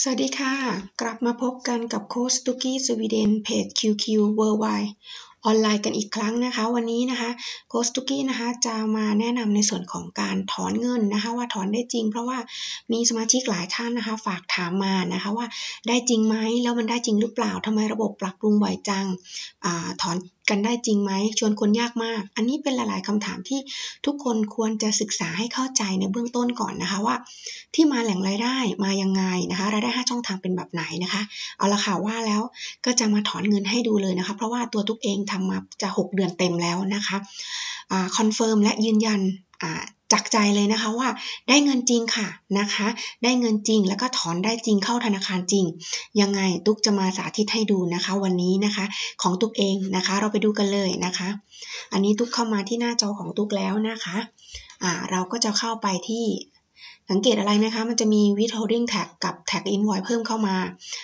สวัสดีค่ะ กลับมาพบกันกับโค้ชตุกี้สวีเดนเพจ QQ Worldwide ออนไลน์กันอีกครั้งนะคะ วันนี้นะคะโค้ชตุกี้นะคะจะมาแนะนำในส่วนของการถอนเงินนะคะ ว่าถอนได้จริง เพราะว่ามีสมาชิกหลายท่านนะคะ ฝากถามมานะคะว่าได้จริงไหมแล้วมันได้จริงหรือเปล่าทำไมระบบปรับปรุงบ่อยจังอถอนกันได้จริงไหมชวนคนยากมาก อันนี้เป็นหลาย ๆคำถามที่ทุกคนควรจะศึกษาให้เข้าใจในเบื้องต้นก่อนนะคะว่า ที่มาแหล่งรายได้มายังไงนะคะรายได้ 5 ช่องทางเป็นแบบไหนนะคะ เอาละค่ะว่าแล้วก็จะมาถอนเงินให้ดูเลยนะคะ เพราะว่าตัวทุกเองทำมาจะ 6 เดือนเต็มแล้วนะคะคอนเฟิร์มและยืนยัน จากใจเลยนะคะว่าได้เงินจริงค่ะนะคะ ได้เงินจริงแล้วก็ถอนได้จริงเข้าธนาคารจริง ยังไงตุ๊กจะมาสาธิตให้ดูนะคะ วันนี้นะคะ ของตุ๊กเองนะคะ เราไปดูกันเลยนะคะ อันนี้ตุ๊กเข้ามาที่หน้าจอของตุ๊กแล้วนะคะอ่าเราก็จะเข้าไปที่ สังเกตอะไรไหมคะ มันจะมี withholding tax กับ tax invoice เพิ่มเข้ามา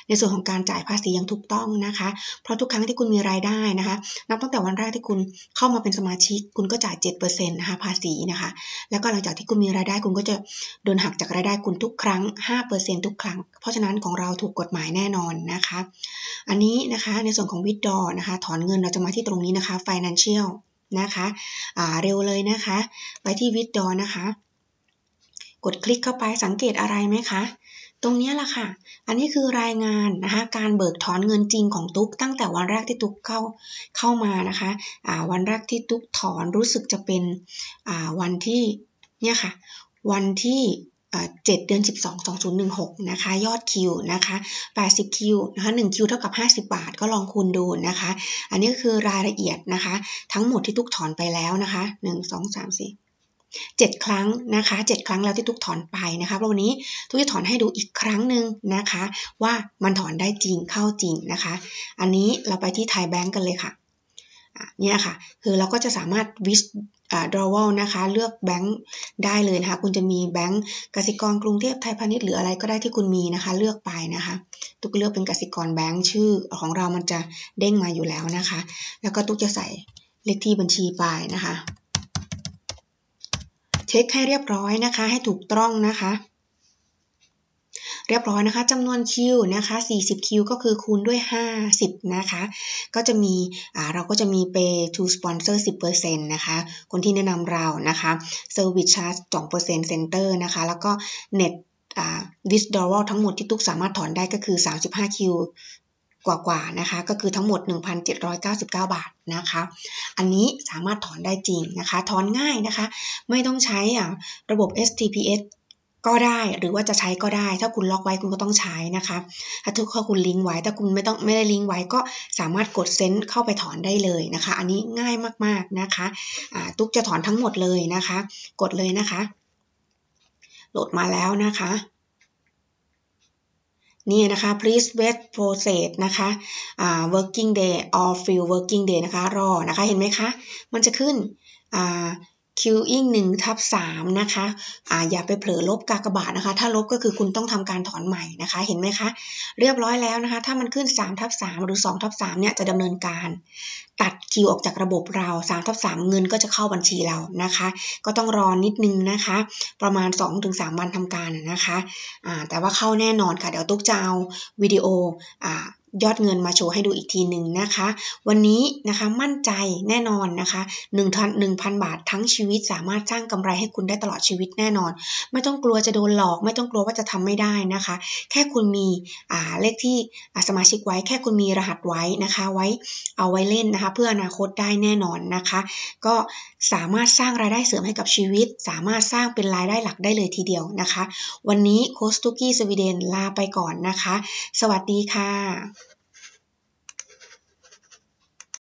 ในส่วนของการจ่ายภาษีอย่างถูกต้องนะคะ เพราะทุกครั้งที่คุณมีรายได้นะคะ นับตั้งแต่วันแรกที่คุณเข้ามาเป็นสมาชิก คุณก็จ่าย7%นะคะภาษีนะคะ แล้วก็หลังจากที่คุณมีรายได้ คุณก็จะโดนหักจากรายได้คุณทุกครั้ง 5%ทุกครั้ง เพราะฉะนั้นของเราถูกกฎหมายแน่นอนนะคะ อันนี้นะคะในส่วนของ withdraw นะคะ ถอนเงินเราจะมาที่ตรงนี้นะคะ financial นะคะเร็วเลยนะคะ ไปที่ withdraw นะคะ กดคลิกเข้าไปสังเกตอะไรไหมคะ ตรงนี้แหละค่ะ อันนี้คือรายงานนะคะการเบิกถอนเงินจริงของตุ๊ก ตั้งแต่วันแรกที่ตุ๊กเข้าเข้ามานะคะะวันแรกที่ตุ๊กถอนรู้สึกจะเป็นวันที่เนี่ยค่ะ วันที่7เดือน 12 2016 นะคะ ยอดคิวนะคะ 80 คิวนะคะ1คิวเท่ากับ 50 บาท ก็ลองคูณดูนะคะ อันนี้คือรายละเอียดนะคะ ทั้งหมดที่ทุกถอนไปแล้วนะคะ 1 2 3 4 7 ครั้งนะคะ 7 ครั้งแล้วที่ทุกถอนไปนะคะวันนี้ทุกจะถอนให้ดูอีกครั้งหนึ่งนะคะ ว่ามันถอนได้จริงเข้าจริงนะคะ อันนี้เราไปที่ไทยแบงก์กันเลยค่ะเนี่ยค่ะ คือเราก็จะสามารถวิสดรอวลนะคะ เลือกแบงก์ได้เลยนะคะ คุณจะมีแบงก์กสิกรกรุงเทพไทยพาณิชย์หรืออะไรก็ได้ที่คุณมีนะคะ เลือกไปนะคะ ตุกเลือกเป็นกสิกรแบงก์ชื่อของเรามันจะเด้งมาอยู่แล้วนะคะ แล้วก็ตุกจะใส่เลขที่บัญชีไปนะคะ เช็คให้เรียบร้อยนะคะ ให้ถูกต้องนะคะ เรียบร้อยนะคะจำนวนคิวนะคะ 40 คิวก็คือคูณด้วย 50 นะคะ ก็จะมีเราก็จะมี pay to sponsor 10%นะคะ คนที่แนะนำเรานะคะ service charge 2% center นะคะ แล้วก็ net withdrawal ทั้งหมดที่ทุกสามารถถอนได้ก็คือ 35คิว กว่าๆนะคะ ก็คือทั้งหมด 1,799 บาทนะคะ อันนี้สามารถถอนได้จริงนะคะ ถอนง่ายนะคะ ไม่ต้องใช้ระบบ STPS ก็ได้หรือว่าจะใช้ก็ได้ ถ้าคุณล็อกไว้คุณก็ต้องใช้นะคะ ถ้าทุกข้อคุณลิงก์ไว้ ถ้าคุณไม่ต้องไม่ได้ลิงก์ไว้ก็สามารถกดเซ็นเข้าไปถอนได้เลยนะคะ อันนี้ง่ายมากๆนะคะะตุ๊กจะถอนทั้งหมดเลยนะคะ กดเลยนะคะ โหลดมาแล้วนะคะ นี่นะคะ please wait process นะคะ uh, working day or field working day นะคะ รอนะคะ เห็นไหมคะ มันจะขึ้น queuing 1ทับ3นะคะอ่าอย่าไปเผลอลบกากบาทนะคะ ถ้าลบก็คือคุณต้องทำการถอนใหม่นะคะ เห็นไหมคะ เรียบร้อยแล้วนะคะ ถ้ามันขึ้น3ทับ3หรือ2ทับ3เนี่ยจะดำเนินการ ตัดคิวออกจากระบบเรา3ทับ3เงินก็จะเข้าบัญชีเรานะคะ ก็ต้องรอนิดนึงนะคะ ประมาณ 2-3 วันทำการนะคะอ่าแต่ว่าเข้าแน่นอนค่ะ เดี๋ยวตุ๊กจะเอาวิดีโออ่า ยอดเงินมาโชว์ให้ดูอีกทีหนึ่งนะคะ วันนี้นะคะมั่นใจแน่นอนนะคะ1ทัน1,000บาททั้งชีวิตสามารถสร้างกำไรให้คุณได้ตลอดชีวิตแน่นอน ไม่ต้องกลัวจะโดนหลอก ไม่ต้องกลัวว่าจะทำไม่ได้นะคะ แค่คุณมีเลขที่สมาชิกไว้ แค่คุณมีรหัสไว้นะคะ ไว้เอาไว้เล่นนะคะ เพื่ออนาคตได้แน่นอนนะคะ ก็สามารถสร้างรายได้เสริมให้กับชีวิต สามารถสร้างเป็นรายได้หลักได้เลยทีเดียวนะคะ วันนี้โคสตุกี้สวีเดนลาไปก่อนนะคะ สวัสดีค่ะ